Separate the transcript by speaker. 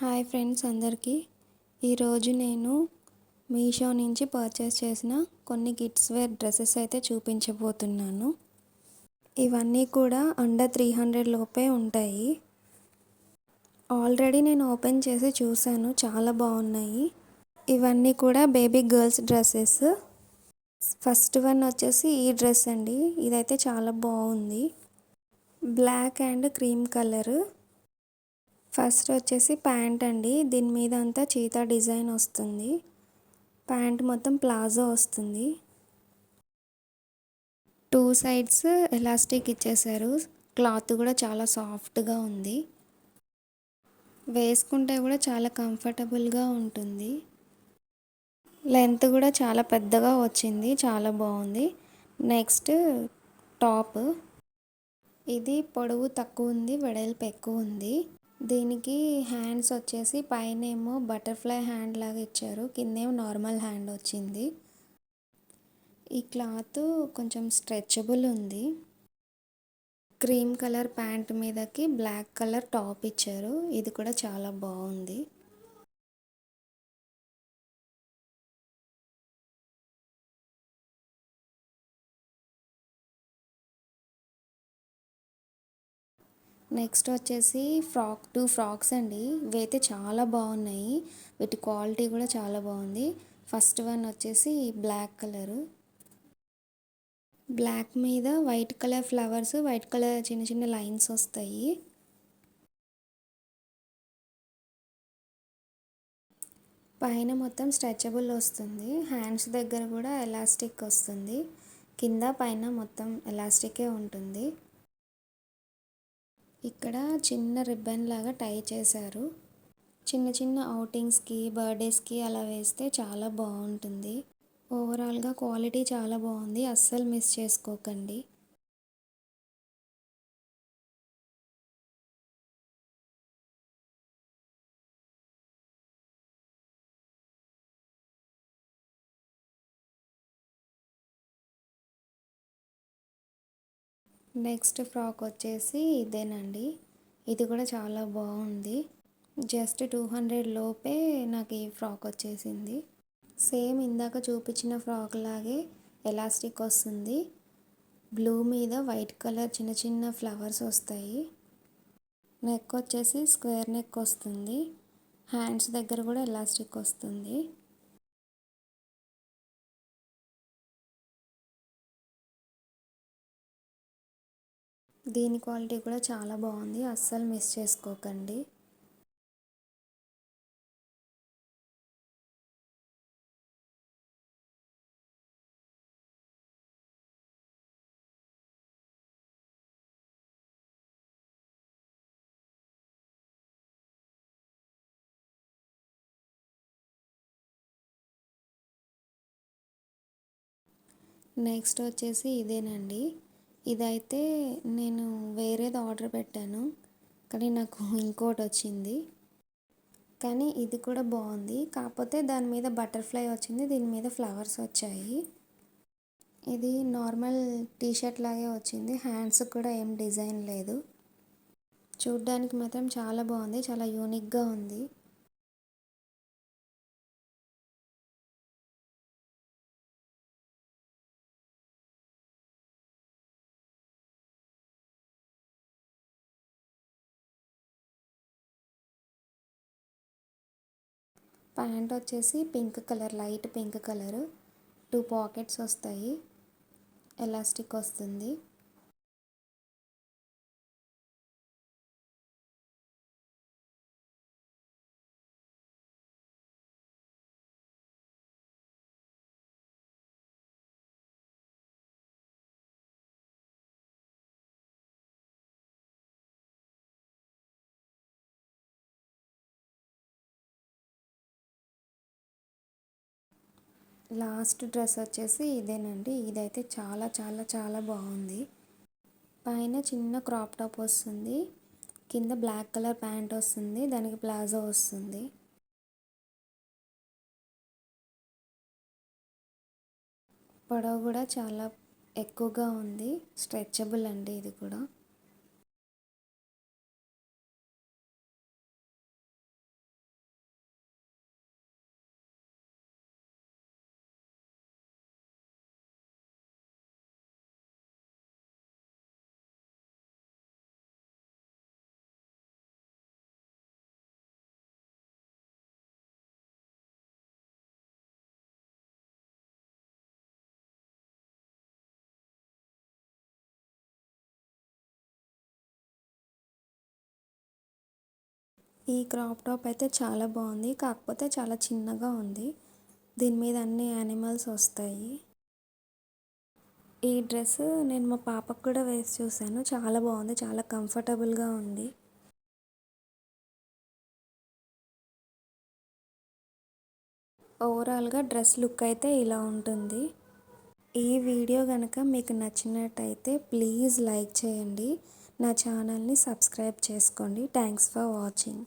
Speaker 1: Hi friends అందరికీ. ఈరోజు నేను మీషో నుంచి పర్చేస్ చేసిన కొన్ని కిడ్స్ వేర్ డ్రెస్సెస్ అయితే చూపించబోతున్నాను. ఇవన్నీ కూడా అండర్ త్రీ హండ్రెడ్ లోపే ఉంటాయి. ఆల్రెడీ నేను ఓపెన్ చేసి చూశాను చాలా బాగున్నాయి. ఇవన్నీ కూడా baby girls dresses first one వచ్చేసి ఈ డ్రెస్ అండి ఇదైతే చాలా బాగుంది. Black and cream colour first వచ్చేసి ప్యాంట్ అండి. దీని మీద అంతా చీతా డిజైన్ వస్తుంది. ప్యాంట్ మొత్తం ప్లాజో వస్తుంది. టూ సైడ్స్ ఎలాస్టిక్ ఇచ్చేసారు. క్లాత్ కూడా చాలా సాఫ్ట్గా ఉంది. వేసుకుంటే కూడా చాలా కంఫర్టబుల్గా ఉంటుంది. లెంత్ కూడా చాలా పెద్దగా వచ్చింది. చాలా బాగుంది. Next top. ఇది పొడవు తక్కువ ఉంది. వెడల్పు ఎక్కువ ఉంది. దీనికి హ్యాండ్స్ వచ్చేసి పైన ఏమో బటర్ఫ్లై హ్యాండ్ లాగా ఇచ్చారు. కిందేమో నార్మల్ హ్యాండ్ వచ్చింది. ఈ క్లాత్ కొంచెం స్ట్రెచబుల్ ఉంది. క్రీమ్ కలర్ ప్యాంట్ మీదకి బ్లాక్ కలర్ టాప్ ఇచ్చారు. ఇది కూడా చాలా బాగుంది. నెక్స్ట్ వచ్చేసి ఫ్రాక్ టూ ఫ్రాక్స్ అండి. ఇవైతే చాలా బాగున్నాయి. వీటి క్వాలిటీ కూడా చాలా బాగుంది. ఫస్ట్ వన్ వచ్చేసి బ్లాక్ కలరు. బ్లాక్ మీద white colour flowers white colour చిన్న చిన్న లైన్స్ వస్తాయి. పైన మొత్తం స్ట్రెచబుల్ వస్తుంది. హ్యాండ్స్ దగ్గర కూడా ఎలాస్టిక్ వస్తుంది. కింద పైన మొత్తం ఎలాస్టికే ఉంటుంది. ఇక్కడ చిన్న రిబ్బన్ లాగా టై చేశారు. చిన్న చిన్న అవుటింగ్స్కి బర్త్డేస్కి అలా వేస్తే చాలా బాగుంటుంది. ఓవరాల్గా క్వాలిటీ చాలా బాగుంది. అస్సలు మిస్ చేసుకోకండి. నెక్స్ట్ ఫ్రాక్ వచ్చేసి ఇదేనండి. ఇది కూడా చాలా బాగుంది. జస్ట్ టూ హండ్రెడ్ లోపే నాకు ఈ ఫ్రాక్ వచ్చేసింది. సేమ్ ఇందాక చూపించిన ఫ్రాక్ లాగే ఎలాస్టిక్ వస్తుంది. బ్లూ మీద వైట్ కలర్ చిన్న చిన్న ఫ్లవర్స్ వస్తాయి. నెక్ వచ్చేసి స్క్వేర్ నెక్ వస్తుంది. హ్యాండ్స్ దగ్గర కూడా ఎలాస్టిక్ వస్తుంది. దీని క్వాలిటీ కూడా చాలా బాగుంది. అస్సలు మిస్ చేసుకోకండి. నెక్స్ట్ వచ్చేసి ఇదేనండి. ఇదైతే నేను వేరేది ఆర్డర్ పెట్టాను కానీ నాకు ఇంకోటి వచ్చింది. కానీ ఇది కూడా బాగుంది. కాకపోతే దాని మీద బటర్ఫ్లై వచ్చింది దీని మీద ఫ్లవర్స్ వచ్చాయి. ఇది నార్మల్ టీషర్ట్ లాగే వచ్చింది. హ్యాండ్స్ కూడా ఏం డిజైన్ లేదు. చూడ్డానికి మాత్రం చాలా బాగుంది చాలా యూనిక్గా ఉంది. ప్యాంట్ వచ్చేసి pink colour light pink colour. Two pockets వస్తాయి. ఎలాస్టిక్ వస్తుంది. లాస్ట్ డ్రెస్ వచ్చేసి ఇదేనండి. ఇదైతే చాలా చాలా చాలా బాగుంది. పైన చిన్న క్రాప్ టాప్ వస్తుంది. కింద బ్లాక్ కలర్ ప్యాంట్ వస్తుంది. దానికి ప్లాజో వస్తుంది. పొడవు కూడా చాలా ఎక్కువగా ఉంది. స్ట్రెచబుల్ అండి ఇది కూడా. ఈ క్రాప్ టాప్ అయితే చాలా బాగుంది. కాకపోతే చాలా చిన్నగా ఉంది. దీని మీద అన్ని యానిమల్స్ వస్తాయి. ఈ డ్రెస్ నేను మా పాపకు కూడా వేసి చూశాను. చాలా బాగుంది. చాలా కంఫర్టబుల్గా ఉంది. ఓవరాల్గా డ్రెస్ లుక్ అయితే ఇలా ఉంటుంది. ఈ వీడియో కనుక మీకు నచ్చినట్టయితే ప్లీజ్ లైక్ చేయండి. నా ఛానల్ని సబ్స్క్రైబ్ చేసుకోండి. Thanks for watching